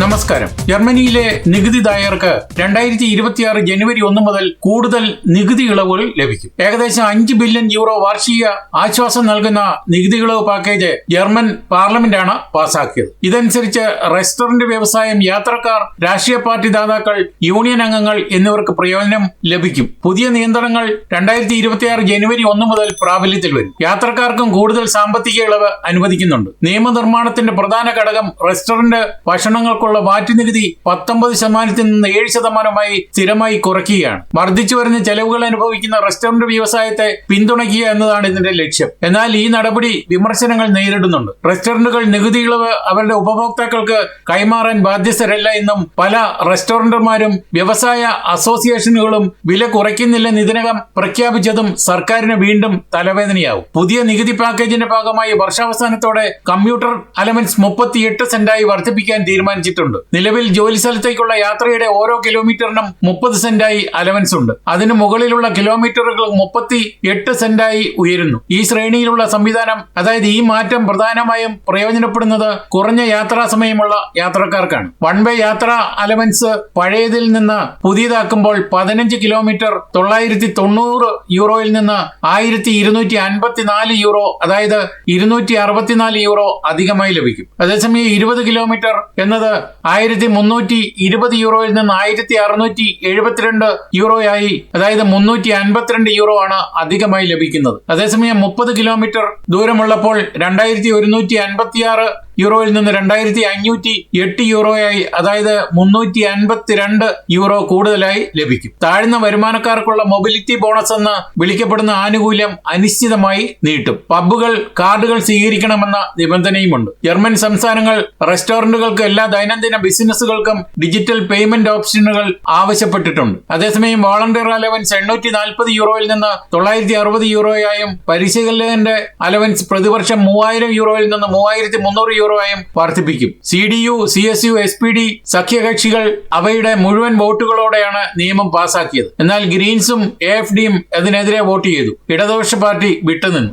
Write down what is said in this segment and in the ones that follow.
നമസ്കാരം. ജർമ്മനിയിലെ നികുതിദായകർക്ക് രണ്ടായിരത്തി ഇരുപത്തിയാറ് ജനുവരി ഒന്ന് മുതൽ കൂടുതൽ നികുതി ഇളവുകൾ ലഭിക്കും. ഏകദേശം അഞ്ച് ബില്യൺ യൂറോ വാർഷിക ആശ്വാസം നൽകുന്ന നികുതി ഇളവ് പാക്കേജ് ജർമ്മൻ പാർലമെന്റാണ് പാസാക്കിയത്. ഇതനുസരിച്ച് റെസ്റ്റോറന്റ് വ്യവസായം യാത്രക്കാർ രാഷ്ട്രീയ പാർട്ടി ദാതാക്കൾ യൂണിയൻ അംഗങ്ങൾ എന്നിവർക്ക് പ്രയോജനം ലഭിക്കും. പുതിയ നിയന്ത്രണങ്ങൾ രണ്ടായിരത്തി ഇരുപത്തിയാറ് ജനുവരി ഒന്ന് മുതൽ പ്രാബല്യത്തിൽ വരും. യാത്രക്കാർക്കും കൂടുതൽ സാമ്പത്തിക ഇളവ് അനുവദിക്കുന്നുണ്ട്. നിയമനിർമ്മാണത്തിന്റെ പ്രധാന ഘടകം റെസ്റ്റോറന്റ് ഭക്ഷണങ്ങൾക്കുള്ള വാറ്റ് നികുതി പത്തൊമ്പത് ശതമാനത്തിൽ നിന്ന് ഏഴ് ശതമാനമായി സ്ഥിരമായി കുറയ്ക്കുകയാണ്. വർദ്ധിച്ചു വരുന്ന ചെലവുകൾ അനുഭവിക്കുന്ന റെസ്റ്റോറന്റ് വ്യവസായത്തെ പിന്തുണയ്ക്കുക എന്നതാണ് ഇതിന്റെ ലക്ഷ്യം. എന്നാൽ ഈ നടപടി വിമർശനങ്ങൾ നേരിടുന്നുണ്ട്. റെസ്റ്റോറന്റുകൾ നികുതി ഇളവ് അവരുടെ ഉപഭോക്താക്കൾക്ക് കൈമാറാൻ ബാധ്യസ്ഥരല്ല എന്നും പല റെസ്റ്റോറന്റുമാരും വ്യവസായ അസോസിയേഷനുകളും വില കുറയ്ക്കുന്നില്ലെന്ന് ഇതിനകം പ്രഖ്യാപിച്ചതും സർക്കാരിന് വീണ്ടും തലവേദനയാവും. പുതിയ നികുതി പാക്കേജിന്റെ ഭാഗമായി വർഷാവസാനത്തോടെ കമ്പ്യൂട്ടർ അലവൻസ് മുപ്പത്തിയെട്ട് സെന്റായി വർദ്ധിപ്പിക്കാൻ തീരുമാനിച്ചിട്ടുണ്ട്. നിലവിൽ ജോലി സ്ഥലത്തേക്കുള്ള യാത്രയുടെ ഓരോ കിലോമീറ്ററിനും മുപ്പത് സെന്റായി അലവൻസ് ഉണ്ട്. അതിനു മുകളിലുള്ള കിലോമീറ്ററുകൾ മുപ്പത്തി എട്ട് സെന്റായി ഉയരുന്നു. ഈ ശ്രേണിയിലുള്ള സംവിധാനം അതായത് ഈ മാറ്റം പ്രധാനമായും പ്രയോജനപ്പെടുന്നത് കുറഞ്ഞ യാത്രാ സമയമുള്ള യാത്രക്കാർക്കാണ്. വൺ വേ യാത്രാ അലവൻസ് പഴയതിൽ നിന്ന് പുതിയതാക്കുമ്പോൾ പതിനഞ്ച് കിലോമീറ്റർ തൊള്ളായിരത്തി തൊണ്ണൂറ് യൂറോയിൽ നിന്ന് ആയിരത്തി ഇരുന്നൂറ്റി അൻപത്തിനാല് യൂറോ അതായത് ഇരുന്നൂറ്റി അറുപത്തിനാല് യൂറോ അധികമായി ലഭിക്കും. അതേസമയം ഇരുപത് കിലോമീറ്റർ എന്നത് ആയിരത്തി മുന്നൂറ്റി ഇരുപത് യൂറോയിൽ നിന്ന് ആയിരത്തി അറുന്നൂറ്റി എഴുപത്തിരണ്ട് യൂറോയായി അതായത് മുന്നൂറ്റി അൻപത്തിരണ്ട് യൂറോ ആണ് അധികമായി ലഭിക്കുന്നത്. അതേസമയം മുപ്പത് കിലോമീറ്റർ ദൂരമുള്ളപ്പോൾ രണ്ടായിരത്തി ഒരുന്നൂറ്റി അൻപത്തിയാറ് യൂറോയിൽ നിന്ന് രണ്ടായിരത്തി അഞ്ഞൂറ്റി എട്ട് യൂറോയായി അതായത് മുന്നൂറ്റി അൻപത്തിരണ്ട് യൂറോ കൂടുതലായി ലഭിക്കും. താഴ്ന്ന വരുമാനക്കാർക്കുള്ള മൊബിലിറ്റി ബോണസ് എന്ന് വിളിക്കപ്പെടുന്ന ആനുകൂല്യം അനിശ്ചിതമായി നീട്ടും. പബ്ബുകൾ കാർഡുകൾ സ്വീകരിക്കണമെന്ന നിബന്ധനയുമുണ്ട്. ജർമ്മൻ സംസ്ഥാനങ്ങൾ റെസ്റ്റോറന്റുകൾക്ക് എല്ലാ ദൈനംദിന ബിസിനസ്സുകൾക്കും ഡിജിറ്റൽ പേയ്മെന്റ് ഓപ്ഷനുകൾ ആവശ്യപ്പെട്ടിട്ടുണ്ട്. അതേസമയം വോളണ്ടിയർ അലവൻസ് എണ്ണൂറ്റി നാൽപ്പത് യൂറോയിൽ നിന്ന് തൊള്ളായിരത്തി അറുപത് യൂറോയായും പരിശീലകന്റെ അലവൻസ് പ്രതിവർഷം മൂവായിരം യൂറോയിൽ നിന്ന് മൂവായിരത്തി മുന്നൂറ് യൂറോയായും വർദ്ധിപ്പിക്കും. C D U C S U S P D സഖ്യകക്ഷികൾ അവയുടെ മുഴുവൻ വോട്ടുകളോടെയാണ് നിയമം പാസാക്കിയത്. എന്നാൽ ഗ്രീൻസും എ എഫ് ഡിയും അതിനെതിരെ വോട്ട് ചെയ്തു. ഇടതുപക്ഷ പാർട്ടി വിട്ടുനിന്നു.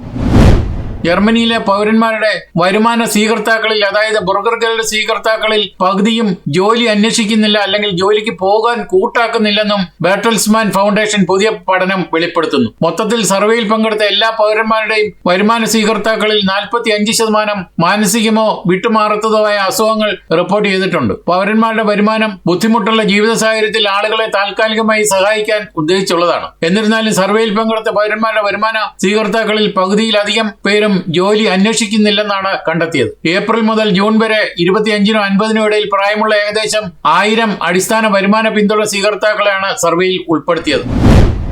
ജർമ്മനിയിലെ പൗരന്മാരുടെ വരുമാന സ്വീകർത്താക്കളിൽ അതായത് ബുർഗറുകളുടെ സ്വീകർത്താക്കളിൽ പകുതിയും ജോലി അന്വേഷിക്കുന്നില്ല അല്ലെങ്കിൽ ജോലിക്ക് പോകാൻ കൂട്ടാക്കുന്നില്ലെന്നും ബേട്ടൽസ്മാൻ ഫൗണ്ടേഷൻ പുതിയ പഠനം വെളിപ്പെടുത്തുന്നു. മൊത്തത്തിൽ സർവേയിൽ പങ്കെടുത്ത എല്ലാ പൗരന്മാരുടെയും വരുമാന സ്വീകർത്താക്കളിൽ നാൽപ്പത്തി അഞ്ച് ശതമാനം മാനസികമോ വിട്ടുമാറത്തതോ ആയ അസുഖങ്ങൾ റിപ്പോർട്ട് ചെയ്തിട്ടുണ്ട്. പൗരന്മാരുടെ വരുമാനം ബുദ്ധിമുട്ടുള്ള ജീവിത സാഹചര്യത്തിൽ ആളുകളെ താൽക്കാലികമായി സഹായിക്കാൻ ഉദ്ദേശിച്ചുള്ളതാണ്. എന്നിരുന്നാലും സർവേയിൽ പങ്കെടുത്ത പൗരന്മാരുടെ വരുമാന സ്വീകർത്താക്കളിൽ പകുതിയിലധികം പേരും ജോലി അന്വേഷിക്കുന്നില്ലെന്നാണ് കണ്ടെത്തിയത്. ഏപ്രിൽ മുതൽ ജൂൺ വരെ ഇരുപത്തിയഞ്ചിനും അൻപതിനും ഇടയിൽ പ്രായമുള്ള ഏകദേശം ആയിരം അടിസ്ഥാന വരുമാന പിന്തുണ സ്വീകർത്താക്കളെയാണ് സർവേയിൽ ഉൾപ്പെടുത്തിയത്.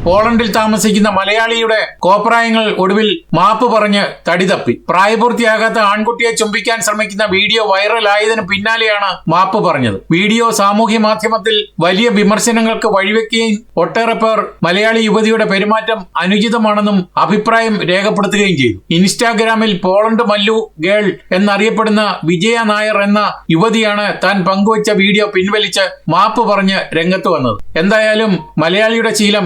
പോളണ്ടിൽ താമസിക്കുന്ന മലയാളിയുടെ കോപ്രായങ്ങൾ ഒടുവിൽ മാപ്പ് പറഞ്ഞ് തടിതപ്പി. പ്രായപൂർത്തിയാകാത്ത ആൺകുട്ടിയെ ചുംബിക്കാൻ ശ്രമിക്കുന്ന വീഡിയോ വൈറലായതിനു പിന്നാലെയാണ് മാപ്പ് പറഞ്ഞത്. വീഡിയോ സാമൂഹ്യ മാധ്യമത്തിൽ വലിയ വിമർശനങ്ങൾക്ക് വഴിവെക്കുകയും ഒട്ടേറെ പേർ മലയാളി യുവതിയുടെ പെരുമാറ്റം അനുചിതമാണെന്നും അഭിപ്രായം രേഖപ്പെടുത്തുകയും ചെയ്തു. ഇൻസ്റ്റാഗ്രാമിൽ പോളണ്ട് മല്ലു ഗേൾ എന്നറിയപ്പെടുന്ന വിജയ നായർ എന്ന യുവതിയാണ് താൻ പങ്കുവച്ച വീഡിയോ പിൻവലിച്ച് മാപ്പ് പറഞ്ഞ് രംഗത്ത് വന്നത്. എന്തായാലും മലയാളിയുടെ ശീലം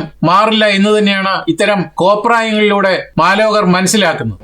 മാറില്ല എന്ന് തന്നെയാണ് ഇത്തരം കോപ്രായങ്ങളിലൂടെ മാലോകർ മനസ്സിലാക്കുന്നത്.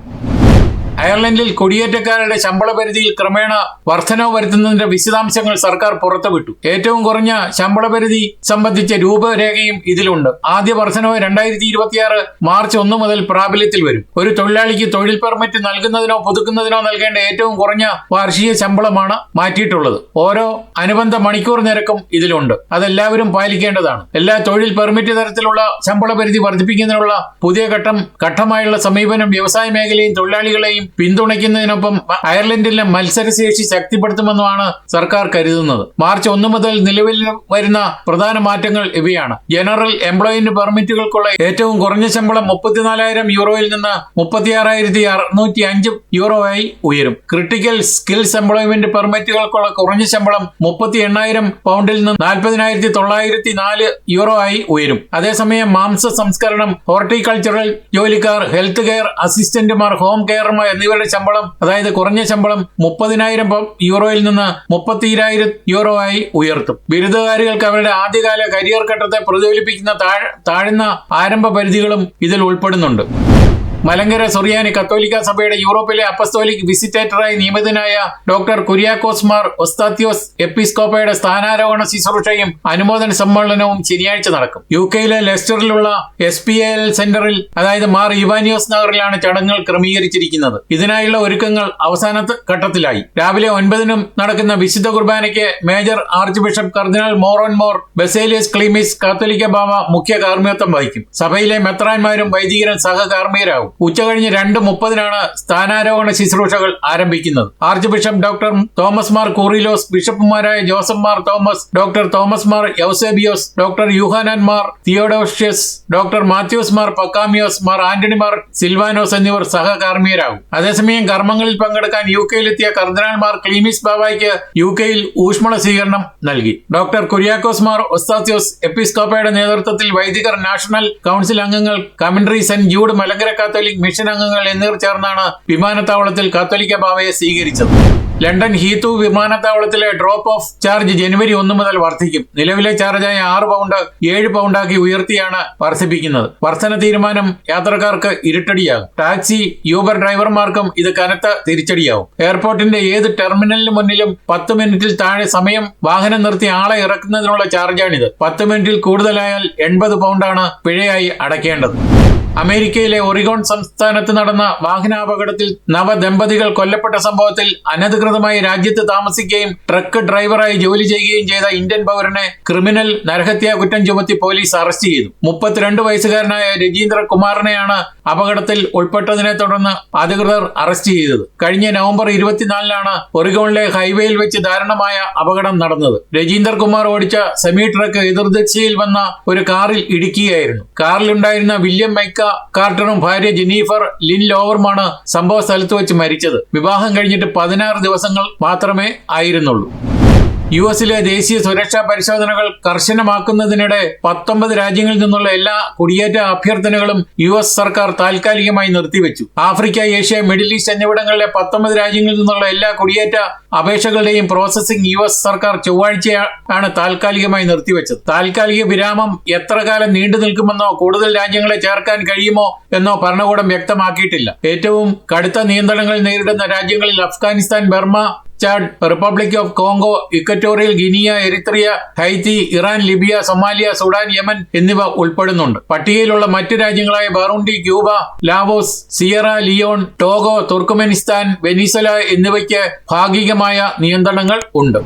അയർലൻഡിൽ കുടിയേറ്റക്കാരുടെ ശമ്പള പരിധിയിൽ ക്രമേണ വർധനവ് വരുത്തുന്നതിന്റെ വിശദാംശങ്ങൾ സർക്കാർ പുറത്തുവിട്ടു. ഏറ്റവും കുറഞ്ഞ ശമ്പള പരിധി സംബന്ധിച്ച രൂപരേഖയും ഇതിലുണ്ട്. ആദ്യ വർധനവ് രണ്ടായിരത്തി ഇരുപത്തിയാറ് മാർച്ച് ഒന്ന് മുതൽ പ്രാബല്യത്തിൽ വരും. ഒരു തൊഴിലാളിക്ക് തൊഴിൽ പെർമിറ്റ് നൽകുന്നതിനോ പുതുക്കുന്നതിനോ നൽകേണ്ട ഏറ്റവും കുറഞ്ഞ വാർഷിക ശമ്പളമാണ് മാറ്റിയിട്ടുള്ളത്. ഓരോ അനുബന്ധ മണിക്കൂർ നിരക്കും ഇതിലുണ്ട്. അതെല്ലാവരും പാലിക്കേണ്ടതാണ്. എല്ലാ തൊഴിൽ പെർമിറ്റ് തരത്തിലുള്ള ശമ്പള പരിധി വർദ്ധിപ്പിക്കുന്നതിനുള്ള പുതിയ ഘട്ടം ഘട്ടമായുള്ള സമീപനം വ്യവസായ മേഖലയും തൊഴിലാളികളെയും പിന്തുണയ്ക്കുന്നതിനൊപ്പം അയർലൻഡിലെ മത്സരശേഷി ശക്തിപ്പെടുത്തുമെന്നുമാണ് സർക്കാർ കരുതുന്നത്. മാർച്ച് ഒന്ന് മുതൽ നിലവിൽ വരുന്ന പ്രധാന മാറ്റങ്ങൾ ഇവയാണ്. ജനറൽ എംപ്ലോയ്മെന്റ് പെർമിറ്റുകൾക്കുള്ള ഏറ്റവും കുറഞ്ഞ ശമ്പളം മുപ്പത്തിനാലായിരം യൂറോയിൽ നിന്ന് മുപ്പത്തിയാറായിരത്തി അറുന്നൂറ്റി അഞ്ച് യൂറോ ആയി ഉയരും. ക്രിട്ടിക്കൽ സ്കിൽസ് എംപ്ലോയ്മെന്റ് പെർമിറ്റുകൾക്കുള്ള കുറഞ്ഞ ശമ്പളം മുപ്പത്തി എണ്ണായിരം പൗണ്ടിൽ നിന്ന് നാൽപ്പതിനായിരത്തി തൊള്ളായിരത്തി നാല് യൂറോ ആയി ഉയരും. അതേസമയം മാംസ സംസ്കരണം ഹോർട്ടിക്കൾച്ചറൽ ജോലിക്കാർ ഹെൽത്ത് കെയർ അസിസ്റ്റന്റുമാർ ഹോം കെയർമാർ എന്നിവരുടെ ശമ്പളം അതായത് കുറഞ്ഞ ശമ്പളം മുപ്പതിനായിരം യൂറോയിൽ നിന്ന് മുപ്പത്തിരായിരം യൂറോ ആയി ഉയർത്തും. ബിരുദധാരികൾക്ക് അവരുടെ ആദ്യകാല കരിയർ ഘട്ടത്തെ പ്രതിഫലിപ്പിക്കുന്ന താഴ്- താഴ്ന്ന ആരംഭ പരിധികളും ഇതിൽ ഉൾപ്പെടുന്നുണ്ട്. മലങ്കര സൊറിയാനി കത്തോലിക്ക സഭയുടെ യൂറോപ്പിലെ അപ്പസ്തോലിക് വിസിറ്റേറ്ററായി നിയമിതനായ ഡോക്ടർ കുര്യാക്കോസ് മാർ ഒസ്താത്യോസ് എപ്പിസ്കോപ്പയുടെ സ്ഥാനാരോഹണ ശുശ്രൂഷയും അനുമോദന സമ്മേളനവും ശനിയാഴ്ച നടക്കും. യു കെയിലെ ലെസ്റ്ററിലുള്ള എസ് പി എൽ സെന്ററിൽ അതായത് മാർ ഇവാനിയോസ് നഗറിലാണ് ചടങ്ങുകൾ ക്രമീകരിച്ചിരിക്കുന്നത്. ഇതിനായുള്ള ഒരുക്കങ്ങൾ അവസാന ഘട്ടത്തിലായി. രാവിലെ ഒൻപതിനും നടക്കുന്ന വിശുദ്ധ കുർബാനയ്ക്ക് major archbishop cardinal Moran Mor Baselios Cleemis Catholicos Bava മുഖ്യ കാർമ്മികത്വം വഹിക്കും. സഭയിലെ മെത്രാന്മാരും വൈദികരും സഹകാർമ്മികരാകും. ഉച്ചകഴിഞ്ഞ് രണ്ട് മുപ്പതിനാണ് സ്ഥാനാരോഹണ ശുശ്രൂഷകൾ ആരംഭിക്കുന്നത്. Arch bishop doctor Thomas Mar Koorilos ബിഷപ്പുമാരായ Joseph Mar Thomas doctor Thomas Mar Eusebios doctor Yuhanon Mar Theodosius doctor Mathews Mar Pachomios Mar Antony Mar Silvanos എന്നിവർ സഹകാർമ്മികരാകും. അതേസമയം കർമ്മങ്ങളിൽ പങ്കെടുക്കാൻ യു കെയിലെത്തിയ കർദിനാൾമാർ ക്ലീമിസ് ബാബായ്ക്ക് യു കെയിൽ ഊഷ്മള സ്വീകരണം നൽകി. ഡോക്ടർ കുര്യാക്കോസ് മാർ ഒസ്താത്യോസ് എപ്പിസ്കോപ്പയുടെ നേതൃത്വത്തിൽ വൈദികർ നാഷണൽ കൗൺസിൽ അംഗങ്ങൾ Coventry Saint Jude Malankara Catholic mission അംഗങ്ങൾ എന്നിവർ ചേർന്നാണ് വിമാനത്താവളത്തിൽ കാത്തോലിക്ക ഭാവയെ സ്വീകരിച്ചത്. ലണ്ടൻ ഹീത്തു വിമാനത്താവളത്തിലെ ഡ്രോപ്പ് ഓഫ് ചാർജ് ജനുവരി ഒന്ന് മുതൽ വർദ്ധിക്കും. നിലവിലെ ചാർജായ ആറ് പൗണ്ട് ഏഴ് പൗണ്ടാക്കി ഉയർത്തിയാണ് വർദ്ധിപ്പിക്കുന്നത്. വർധന തീരുമാനം യാത്രക്കാർക്ക് ഇരുട്ടടിയാകും. ടാക്സി യൂബർ ഡ്രൈവർമാർക്കും ഇത് കനത്ത തിരിച്ചടിയാവും എയർപോർട്ടിന്റെ ഏത് ടെർമിനലിന് മുന്നിലും പത്ത് മിനിറ്റിൽ താഴെ സമയം വാഹനം നിർത്തി ആളെ ഇറക്കുന്നതിനുള്ള ചാർജാണിത്. പത്ത് മിനിറ്റിൽ കൂടുതലായാൽ എൺപത് പൗണ്ടാണ് പിഴയായി അടയ്ക്കേണ്ടത്. അമേരിക്കയിലെ ഒറിഗോൺ സംസ്ഥാനത്ത് നടന്ന വാഹനാപകടത്തിൽ നവദമ്പതികൾ കൊല്ലപ്പെട്ട സംഭവത്തിൽ അനധികൃതമായി രാജ്യത്ത് താമസിക്കുകയും ട്രക്ക് ഡ്രൈവറായി ജോലി ചെയ്യുകയും ചെയ്ത ഇന്ത്യൻ പൗരനെ ക്രിമിനൽ നരഹത്യാ കുറ്റം ചുമത്തി പോലീസ് അറസ്റ്റ് ചെയ്തു. മുപ്പത്തിരണ്ട് വയസ്സുകാരനായ രജീന്ദ്ര കുമാറിനെയാണ് അപകടത്തിൽ ഉൾപ്പെട്ടതിനെ തുടർന്ന് അധികൃതർ അറസ്റ്റ് ചെയ്തത്. കഴിഞ്ഞ നവംബർ ഇരുപത്തിനാലിനാണ് ഒറിഗോണിലെ ഹൈവേയിൽ വെച്ച് ദാരുണമായ അപകടം നടന്നത്. രജീന്ദർ കുമാർ ഓടിച്ച സെമി ട്രക്ക് എതിർദിശയിൽ വന്ന ഒരു കാറിൽ ഇടിക്കുകയായിരുന്നു കാറിലുണ്ടായിരുന്ന വില്യം മൈക്ക കാർട്ടറും ഭാര്യ ജെനീഫർ ലിൻ ലോവറുമാണ് സംഭവ സ്ഥലത്ത് വെച്ച് മരിച്ചത്. വിവാഹം കഴിഞ്ഞിട്ട് പതിനാറ് ദിവസങ്ങൾ മാത്രമേ ആയിരുന്നുള്ളൂ. യു എസിലെ ദേശീയ സുരക്ഷാ പരിശോധനകൾ കർശനമാക്കുന്നതിനിടെ പത്തൊമ്പത് രാജ്യങ്ങളിൽ നിന്നുള്ള എല്ലാ കുടിയേറ്റ അഭ്യർത്ഥനകളും യു എസ് സർക്കാർ താൽക്കാലികമായി നിർത്തിവെച്ചു. ആഫ്രിക്ക ഏഷ്യ മിഡിൽ ഈസ്റ്റ് എന്നിവിടങ്ങളിലെ പത്തൊമ്പത് രാജ്യങ്ങളിൽ നിന്നുള്ള എല്ലാ കുടിയേറ്റ അപേക്ഷകളുടെയും പ്രോസസ്സിംഗ് യു എസ് സർക്കാർ ചൊവ്വാഴ്ചയാണ് താൽക്കാലികമായി നിർത്തിവെച്ചത്. താൽക്കാലിക വിരാമം എത്ര കാലം നീണ്ടു നിൽക്കുമെന്നോ കൂടുതൽ രാജ്യങ്ങളെ ചേർക്കാൻ കഴിയുമോ എന്നോ ഭരണകൂടം വ്യക്തമാക്കിയിട്ടില്ല. ഏറ്റവും കടുത്ത നിയന്ത്രണങ്ങൾ നേരിടുന്ന രാജ്യങ്ങളിൽ Afghanistan Burma Chad Republic of Congo Equatorial Guinea Eritrea Haiti Iran Libya Somalia Sudan Yemen എന്നിവ ഉൾപ്പെടുന്നുണ്ട്. പട്ടികയിലുള്ള മറ്റു രാജ്യങ്ങളായ Burundi Cuba Laos Sierra Leone Togo Turkmenistan Venezuela എന്നിവയ്ക്ക് ഭാഗികമായ നിയന്ത്രണങ്ങൾ ഉണ്ട്.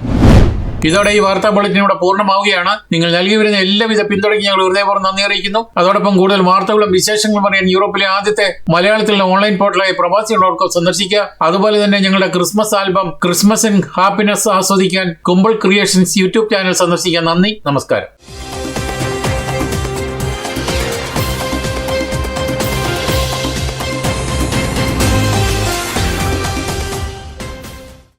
ഇതോടെ ഈ വാർത്താ ബുള്ളറ്റിൻ ഇവിടെ പൂർണമാവുകയാണ്. നിങ്ങൾ നൽകി വരുന്ന എല്ലാവിധ പിന്തുണയ്ക്ക് ഞങ്ങൾ ഹൃദയപൂർവം നന്ദി അറിയിക്കുന്നു. അതോടൊപ്പം കൂടുതൽ വാർത്തകളും വിശേഷങ്ങളും പറയാൻ യൂറോപ്പിലെ ആദ്യത്തെ മലയാളത്തിലുള്ള ഓൺലൈൻ പോർട്ടലായ പ്രവാസി ഡോട്ട് സന്ദർശിക്കുക. അതുപോലെ തന്നെ ഞങ്ങളുടെ Christmas album Christmas in happiness ആസ്വദിക്കാൻ കുമ്പിൾ ക്രിയേഷൻസ് യൂട്യൂബ് ചാനൽ സന്ദർശിക്കാൻ നന്ദി. നമസ്കാരം.